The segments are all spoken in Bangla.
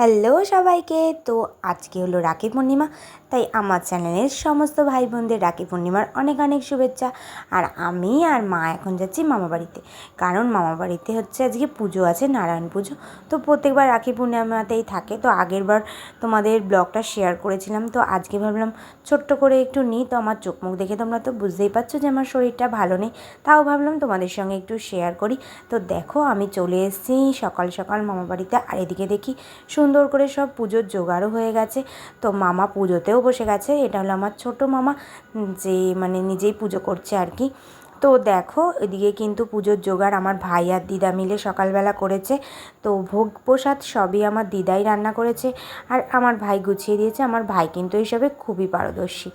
হ্যালো সবাইকে। তো আজকে হলো রাখি পূর্ণিমা, তাই আমার চ্যানেলের সমস্ত ভাই বোনদের রাখি পূর্ণিমার অনেক অনেক শুভেচ্ছা। আর আমি আর মা এখন যাচ্ছি মামা বাড়িতে, কারণ মামা বাড়িতে হচ্ছে আজকে পুজো আছে, নারায়ণ পুজো। তো প্রত্যেকবার রাখি পূর্ণিমাতেই থাকে। তো আগের বার তোমাদের ব্লগটা শেয়ার করেছিলাম, তো আজকে ভাবলাম ছোট্ট করে একটু নিই। তো আমার চোখ মুখ দেখে তোমরা তো বুঝতেই পারছ যে আমার শরীরটা ভালো নেই, তাও ভাবলাম তোমাদের সঙ্গে একটু শেয়ার করি। তো দেখো আমি চলে এসেছি সকাল সকাল মামা বাড়িতে, আর এদিকে দেখি সুন্দর করে সব পুজোর জোগাড়ও হয়ে গেছে। তো মামা পুজোতেও বসে গেছে। এটা হলো আমার ছোট মামা যে মানে নিজেই পুজো করছে আর কি। তো দেখো, এদিকে কিন্তু পুজোর জোগাড় আমার ভাই আর দিদা মিলে সকালবেলা করেছে। তো ভোগ প্রসাদ সবই আমার দিদাই রান্না করেছে। আর আমার ভাই গুছিয়ে দিয়েছে। আমার ভাই কিন্তু এইসবে খুবই পারদর্শী।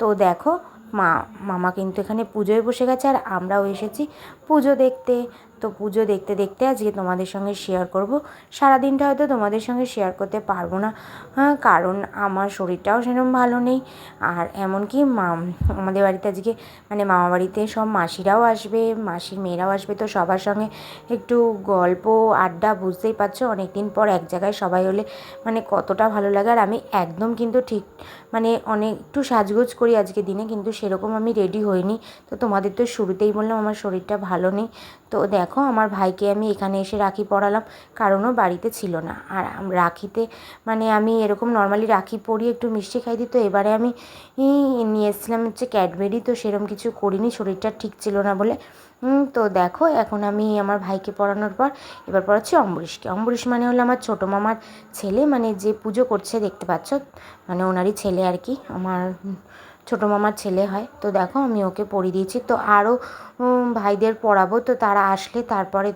তো দেখো, মা, মামা কিন্তু এখানে পুজোয় বসে গেছে। আর আমরাও এসেছি পুজো দেখতে। তো পুজো দেখতে দেখতে আজকে তোমাদের সঙ্গে শেয়ার করব। সারাদিনটা হয়তো তোমাদের সঙ্গে শেয়ার করতে পারব না হ্যাঁ কারণ আমার শরীরটাও সেরকম ভালো নেই। আর এমনকি মা, আমাদের বাড়িতে আজকে মানে মামা বাড়িতে সব মাসিরাও আসবে, মাসির মেয়েরাও আসবে, তো সবার সঙ্গে একটু গল্প, আড্ডা বুঝতেই পারছ অনেক দিন পর এক জায়গায় সবাই হলে মানে কতটা ভালো লাগে। আর আমি একদম কিন্তু ঠিক মানে অনেক একটু সাজগোজ করি আজকে দিনে, কিন্তু সেরকম আমি রেডি হইনি। তো তোমাদের তো শুরুতেই বললাম আমার শরীরটা ভালো নেই। তো দেখো আমার ভাইকে আমি এখানে এসে রাখি পরালাম কারণও বাড়িতে ছিল না। আর রাখিতে মানে আমি এরকম নর্মালি রাখি পরিয়ে একটু মিষ্টি খাই দিই, তো এবারে আমি নিয়ে এসেছিলাম হচ্ছে ক্যাডবেরি তো সেরকম কিছু করিনি, শরীরটা ঠিক ছিল না বলে। তো দেখো, এখন আমি আমার ভাইকে পড়ানোর পর, এবার পড়াচ্ছি অম্বরীশকে। অম্বরীশ মানে হলো আমার ছোটো মামার ছেলে মানে যে পুজো করছে, দেখতে পাচ্ছ? মানে ওনারই ছেলে আর কি, আমার ছোটো মামার ছেলে হয়, তো দেখো আমি ওকে পড়িয়ে দিয়েছি। তো আরও ভাইদের পড়াবো, তো তারা আসলে তারপরে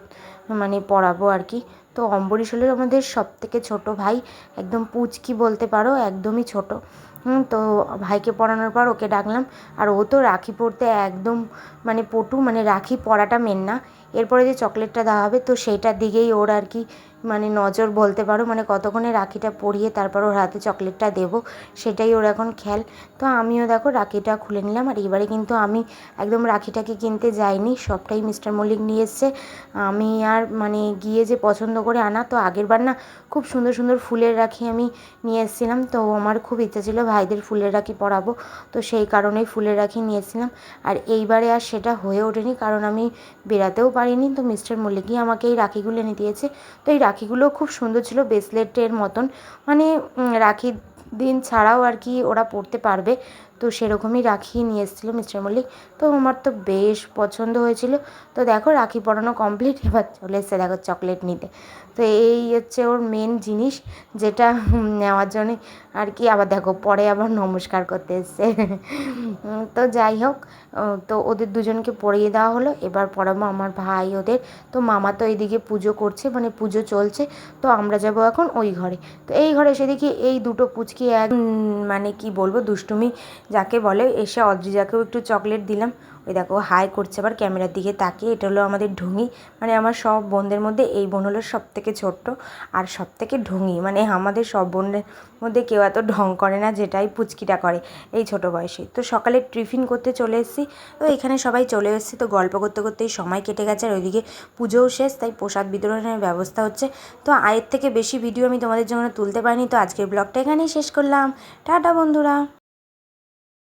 মানে পড়াবো আর কি। তো অম্বরীশ হলো আমাদের সব থেকে ছোটো ভাই, একদম পুচকি বলতে পারো, একদমই ছোট। তো ভাইকে পড়ানোর পর ওকে ডাকলাম, আর ও তো রাখি পরতে একদম মানে পটু মানে রাখি পড়াটা মেন না। এরপরে যে চকলেটটা দেওয়া হবে, তো সেইটার দিকেই ওর আর কি মানে নজর বলতে পারো মানে কতক্ষণে রাখিটা পরিয়ে তারপর ওর হাতে চকলেটটা দেবো, সেটাই ওর এখন খেয়াল। তো আমিও দেখো রাখিটা খুলে নিলাম, আর এবারে কিন্তু আমি একদম রাখিটাকে কিনতে যাইনি, সবটাই মিস্টার মল্লিক নিয়ে এসছে। আমি আর মানে গিয়ে যে পছন্দ করে আনা, তো আগের বার না খুব সুন্দর সুন্দর ফুলের রাখি আমি নিয়ে এসেছিলাম, তো আমার খুব ইচ্ছা ছিল ভাইদের ফুলের রাখি পরাবো, তো সেই কারণেই ফুলের রাখি নিয়ে এসেছিলাম। আর এইবারে আর সেটা হয়ে ওঠেনি, কারণ আমি বেরাতেও পারিনি, তো মিস্টার মল্লিকই আমাকে এই রাখিগুলো এনে দিয়েছে, তো এই রাখিগুলো খুব সুন্দর ছিল ব্রেসলেটের মতন। মানে রাখির দিন ছাড়াও আর কি ওরা পরতে পারবে। তো সেরকমই রাখি নিয়ে এসেছিল মিস্টার মল্লিক। তো আমার তো বেশ পছন্দ হয়েছিল। তো দেখো, রাখি পরানো কমপ্লিট এবার চলে এসছে দেখো চকলেট নিতে। তো এই হচ্ছে ওর মেন জিনিস, যেটা নেওয়ার জন্যে আর কি। আবার দেখো, পরে আবার নমস্কার করতে এসছে। তো যাই হোক তো ওদের দুজনকে পরিয়ে দেওয়া হলো। এবার পড়াবো আমার ভাই ওদের। তো মামা তো এইদিকে পুজো করছে মানে পুজো চলছে। তো আমরা যাব এখন ওই ঘরে। তো এই ঘরে এসে দেখি এই দুটো পুচকি এক মানে কি বলব, দুষ্টুমি যাকে বলে, এসে অদ্রিজাকেও একটু চকলেট দিলাম। ওই দেখো হাই করছে আবার ক্যামেরার দিকে তাকিয়ে, এটা হলো আমাদের ঢুঙি। মানে আমার সব বোনদের মধ্যে এই বোন হলো সব থেকে ছোট্ট, আর সব থেকে ঢুঙি। মানে আমাদের সব বোনদের মধ্যে কেউ এত ঢং করে না, যেটাই পুচকিটা করে এই ছোট বয়সে। তো সকালে টিফিন করতে চলে এসেছি। তো এখানে সবাই চলে এসেছি। তো গল্প করতে করতেই সময় কেটে গেছে, আর ওইদিকে পুজোও শেষ, তাই প্রসাদ বিতরণের ব্যবস্থা হচ্ছে। তো আয়ের থেকে বেশি ভিডিও আমি তোমাদের জন্য তুলতে পারিনি। তো আজকের ব্লগটা এখানেই শেষ করলাম। টাটা বন্ধুরা!